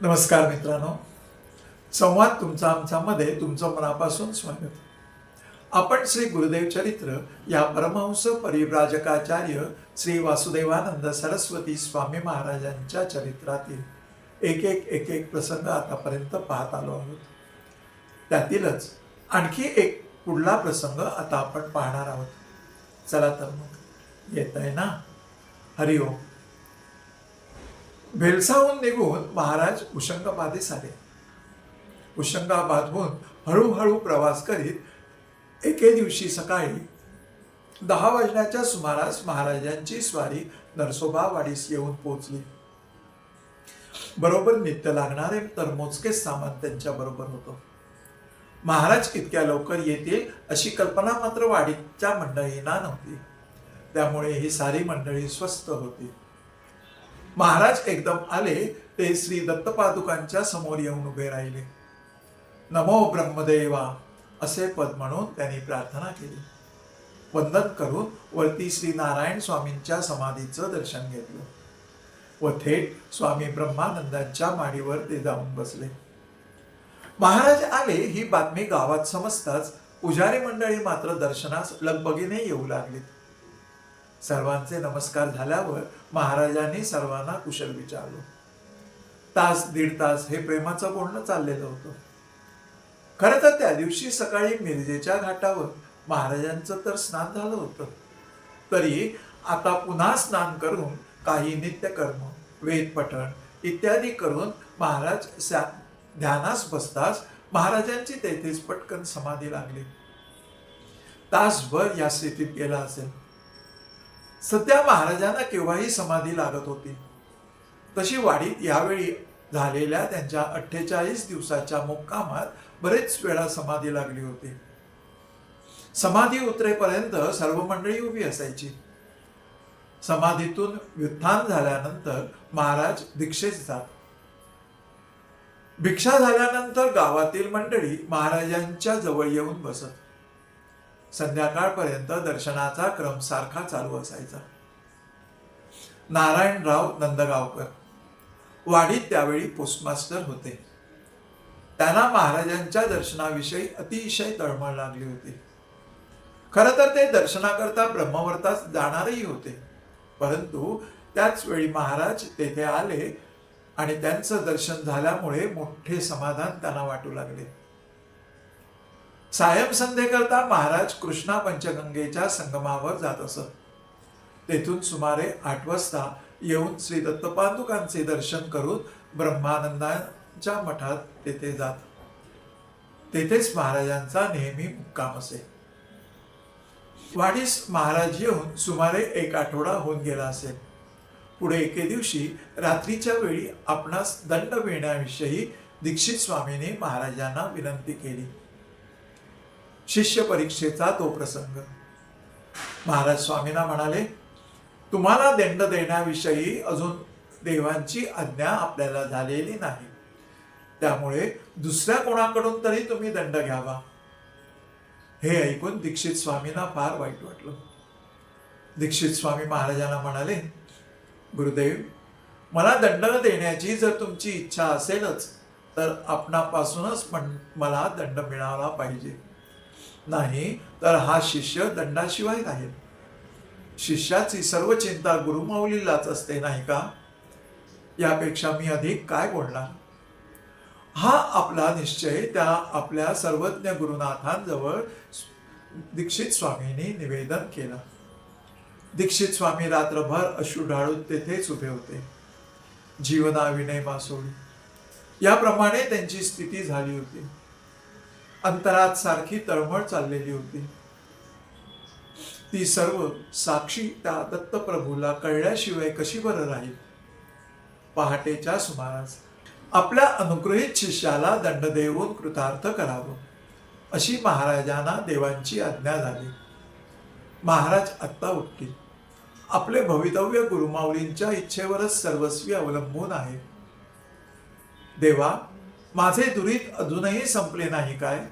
नमस्कार मित्रांनो. संवाद तुमचा आमच्यामध्ये तुमचं मनापासून स्वागत. आपण श्री गुरुदेव चरित्र या परमहंस परिव्राजकाचार्य श्री वासुदेवानंद सरस्वती स्वामी महाराजांच्या चरित्रातील एक एक एक एक प्रसंग आतापर्यंत पाहत आलो आहोत. त्यातीलच आणखी एक पुढला प्रसंग आता आपण पाहणार आहोत. चला तर मग येत आहे ना? हरिओम. भेलसाहून निघून महाराज उशंगाबादेस आले उशंगाबादहून हळूहळू प्रवास करीत एके दिवशी सकाळी दहा वाजण्याच्या सुमारास महाराजांची स्वारी नरसोबावाडीस येऊन पोचली बरोबर नित्य लागणारे तर मोजकेच सामान त्यांच्या बरोबर होतं. महाराज इतक्या लवकर येतील अशी कल्पना मात्र वाडीच्या मंडळींना नव्हती. त्यामुळे ही सारी मंडळी स्वस्त होती. महाराज एकदम आले ते श्री दत्तपादुकांच्या समोर येऊन उभे राहिले. नमो ब्रह्मदेवा असे पद म्हणून त्यांनी प्रार्थना केली. वंदन करून वरती श्री नारायण स्वामींच्या समाधीचं दर्शन घेतलं. व थेट स्वामी ब्रह्मानंदांच्या माडीवर ते जाऊन बसले. महाराज आले ही बातमी गावात समजताच पुजारी मंडळी मात्र दर्शनास लगबगीने येऊ लागली सर्वांचे नमस्कार झाल्यावर महाराजांनी सर्वांना कुशल विचारलो. तास दीड तास हे प्रेमाचं बोलणं चाललेलं होतं. खरं तर त्या दिवशी सकाळी मिरजेच्या घाटावर महाराजांचं तर स्नान झालं होतं. तरी आता पुन्हा स्नान करून काही नित्यकर्म वेद पठण इत्यादी करून महाराज ध्यानास बसताच महाराजांची तेथेच पटकन समाधी लागली. तासभर या स्थितीत गेला असेल. सध्या महाराजांना केव्हाही समाधी लागत होती. तशी वाडीत यावेळी झालेल्या त्यांच्या अठ्ठेचाळीस दिवसाच्या मुक्कामात बरेच वेळा समाधी लागली होती. समाधी उतरेपर्यंत सर्व मंडळी उभी असायची. समाधीतून व्युत्थान झाल्यानंतर महाराज दीक्षेत जात भिक्षा झाल्यानंतर गावातील मंडळी महाराजांच्या जवळ येऊन बसत. संध्याकाळपर्यंत दर्शनाचा क्रम सारखा चालू असायचा. नारायणराव नंदगावकर. वाडीत त्यावेळी पोस्टमास्टर होते. त्यांना महाराजांच्या दर्शनाविषयी अतिशय तळमळ लागली होती. खर तर ते दर्शनाकरता ब्रह्मवर्तास जाणारही होते. परंतु त्याच वेळी महाराज तेथे आले आणि त्यांचं दर्शन झाल्यामुळे मोठे समाधान त्यांना वाटू लागले. सायम संध्येकरता महाराज कृष्णा पंचगंगेच्या संगमावर जात असत. तेथून सुमारे आठ वाजता येऊन श्री दत्तपादुकांचे दर्शन करून ब्रह्मानंदांच्या मठात तेथे जात. तेथेच महाराजांचा नेहमी मुक्काम असे. वाडीस महाराज येऊन सुमारे एक आठवडा होऊन गेला असेल पुढे एके दिवशी रात्रीच्या वेळी आपणास दंड मिळण्याविषयी दीक्षित स्वामीने महाराजांना विनंती केली. शिष्य परीक्षेचा तो प्रसंग. महाराज स्वामींना म्हणाले तुम्हाला दंड देण्याविषयी अजून देवांची आज्ञा आपल्याला झालेली नाही. त्यामुळे दुसऱ्या कोणाकडून तरी तुम्ही दंड घ्यावा. हे ऐकून दीक्षित स्वामींना फार वाईट वाटलं. दीक्षित स्वामी महाराजांना म्हणाले गुरुदेव मला दंड देण्याची जर तुमची इच्छा असेलच तर आपणापासूनच पण मला दंड मिळाला पाहिजे. नाही तर हा शिष्य दंडाशिवाय राहील शिष्याची सर्व चिंता गुरुमाऊलीलाच असते नाही का? यापेक्षा मी अधिक काय बोलणार? हा आपला निश्चय त्या आपल्या सर्वज्ञ गुरुनाथांजवळ दीक्षित स्वामींनी निवेदन केलं. दीक्षित स्वामी रात्रभर अश्रू ढाळून तेथेच उभे होते. जीवनाविनय मासोळी याप्रमाणे त्यांची स्थिती झाली होती. अंतरात सारखी तळमळ चाललेली होती. ती सर्व साक्षी त्या दत्तप्रभूला कळल्याशिवाय कशी बरं राहील? पहाटेच्या सुमारास आपल्या अनुग्रहित शिष्याला दंड देऊन कृतार्थ करावं अशी महाराजांना देवांची आज्ञा झाली. महाराज आत्ता उठतील. आपले भवितव्य गुरुमाऊलींच्या इच्छेवरच सर्वस्वी अवलंबून आहे. देवा माझे दुरीत अजूनही संपले नाही काय?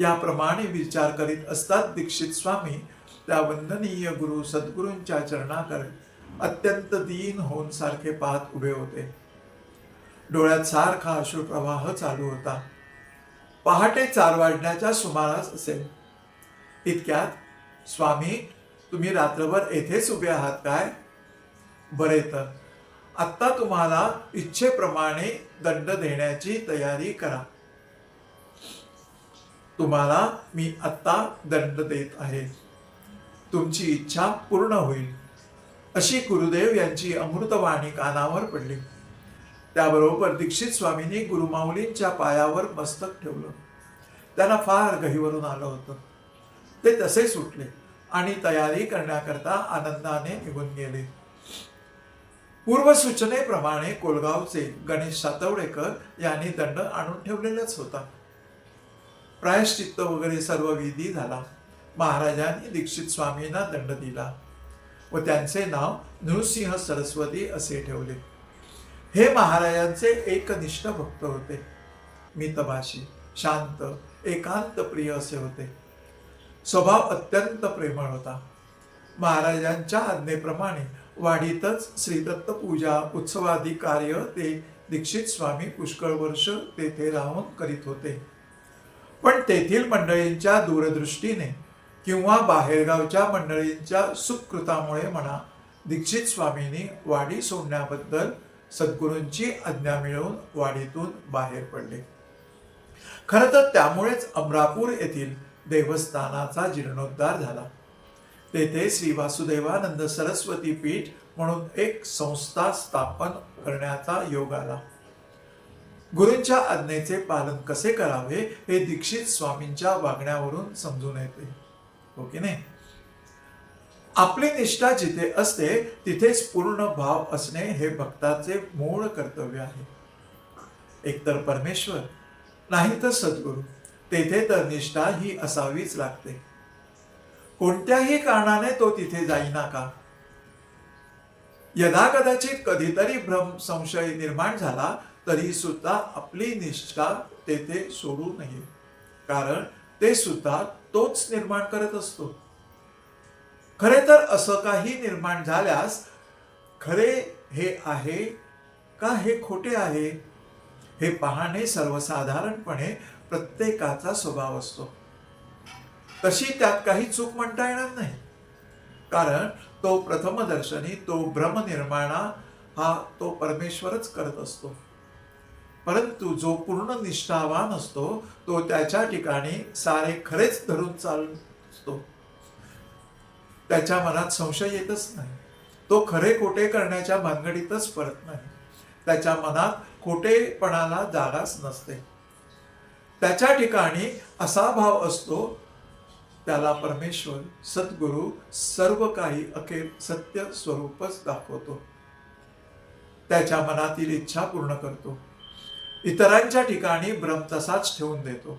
याप्रमाणे विचार करीत असतात दीक्षित स्वामी त्या वंदनीय गुरु सद्गुरूंच्या चरणाकडे. अत्यंत दीन होऊन सारखे पाहत उभे होते. डोळ्यात सारखा अश्रुप्रवाह चालू होता. पहाटे चार वाजण्याच्या सुमारास असेल. इतक्यात स्वामी तुम्ही रात्रभर येथेच उभे आहात काय? बरे तर. आत्ता तुम्हाला इच्छेप्रमाणे दंड देण्याची तयारी करा. तुम्हाला मी आत्ता दंड देत आहे. तुमची इच्छा पूर्ण होईल. अशी गुरुदेव यांची अमृतवाणी कानावर पडली. त्याबरोबर दीक्षित स्वामींनी गुरुमाऊलींच्या पायावर मस्तक ठेवलं. त्यांना फार गहीवरून आलं होतं. ते तसे सुटले आणि तयारी करण्याकरता आनंदाने निघून गेले. पूर्वसूचनेप्रमाणे कोलगावचे गणेश सातवडेकर यांनी दंड आणून ठेवलेलाच होता. प्रायश्चित्त वगैरे सर्व विधी झाला. महाराजांनी दीक्षित स्वामींना दंड दिला व त्यांचे नाव नृसिंह सरस्वती असे ठेवले. हे महाराजांचे एकनिष्ठ भक्त होते. मितभाषी शांत एकांत प्रिय असे होते. स्वभाव अत्यंत प्रेमळ होता. महाराजांच्या आज्ञेप्रमाणे वाडीतच श्रीदत्त पूजा उत्सवादी कार्य ते दीक्षित स्वामी पुष्कळ वर्ष तेथे राहून करीत होते. पण तेथील मंडळींच्या दूरदृष्टीने किंवा बाहेरगावच्या मंडळींच्या सुकृतामुळे म्हणा दीक्षित स्वामींनी वाडी सोडण्याबद्दल सद्गुरूंची आज्ञा मिळवून वाडीतून बाहेर पडले. खरं तर त्यामुळेच अमरापूर येथील देवस्थानाचा जीर्णोद्धार झाला. तेथे श्री वासुदेवानंद सरस्वती पीठ म्हणून एक संस्था स्थापन करण्याचा योग आला. गुरूंच्या आज्ञेचे पालन कसे करावे हे दीक्षित स्वामींच्या वागण्यावरून समजून येते. ओके की नाही? आपली निष्ठा जिथे असते तिथेच पूर्ण भाव असणे हे भक्ताचे मूळ कर्तव्य आहे. एकतर परमेश्वर नाही तर सद्गुरू तेथे तर निष्ठा ही असावीच लागते. कोणत्याही कारणाने तो तिथे जाईना का? यदा कदाचित कधीतरी भ्रम संशय निर्माण झाला तरी सुद्धा आपली निष्ठा तेथे सोडू नये. कारण ते सुद्धा तोच निर्माण करत असतो. खरे तर असं काही निर्माण झाल्यास खरे हे आहे का हे खोटे आहे? हे पाहणे सर्वसाधारणपणे प्रत्येकाचा स्वभाव असतो. तशी त्यात काही चूक म्हणता येणार नाही. कारण तो प्रथमदर्शनी तो भ्रमनिर्माणा हा तो परमेश्वरच करत असतो. परंतु जो पूर्ण निष्ठावान असतो तो त्याच्या ठिकाणी सारे खरेच धरून चालतो. त्याच्या मनात संशय येतच नाही. तो खरे खोटे करण्याच्या भानगडीतच परत नाही. त्याच्या मनात खोटेपणाला जागाच नसते. त्याच्या ठिकाणी असा भाव असतो त्याला परमेश्वर सद्गुरू सर्व काही अखेर सत्य स्वरूपच दाखवतो. त्याच्या मनातील इच्छा पूर्ण करतो. इतरांच्या ठिकाणी भ्रम तसाच ठेवून देतो.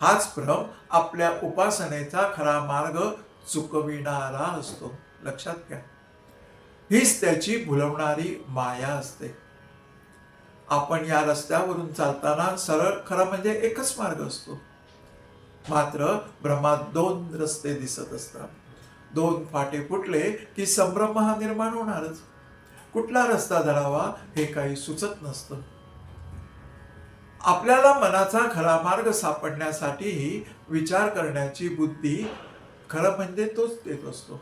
हाच भ्रम आपल्या उपासनेचा खरा मार्ग चुकविणारा असतो. लक्षात घ्या. हीच त्याची भुलवणारी माया असते. आपण या रस्त्यावरून चालताना सरळ खरा म्हणजे एकच मार्ग असतो. मात्र भ्रमात दोन रस्ते दिसत असतात. दोन फाटे फुटले की संभ्रम हा निर्माण होणारच. कुठला रस्ता धरावा हे काही सुचत नसतं. आपल्याला मनाचा खरा मार्ग सापडण्यासाठीही विचार करण्याची बुद्धी खरं म्हणजे तोच देत असतो.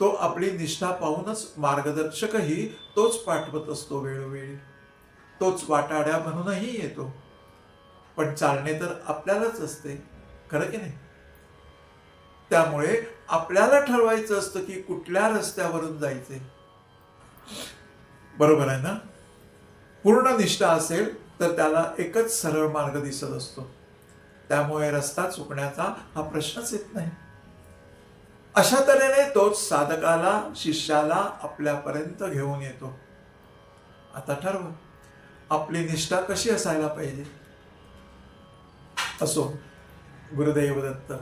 तो आपली निष्ठा पाहूनच मार्गदर्शकही तोच पाठवत असतो वेळोवेळी. तोच वाटाड्या म्हणूनही येतो. पण चालणे तर आपल्यालाच असते. खरं की नाही? त्यामुळे आपल्याला ठरवायचं असतं की कुठल्या रस्त्यावरून जायचे. बरोबर आहे ना? पूर्ण निष्ठा असेल तर त्याला एकच सरळ मार्ग दिसत असतो. त्यामुळे रस्ता चुकण्याचा हा प्रश्नच येत नाही. अशा तऱ्हेने तोच साधकाला शिष्याला आपल्यापर्यंत घेऊन येतो. आता ठरव. आपली निष्ठा कशी असायला पाहिजे? असो गुरुदेव दत्त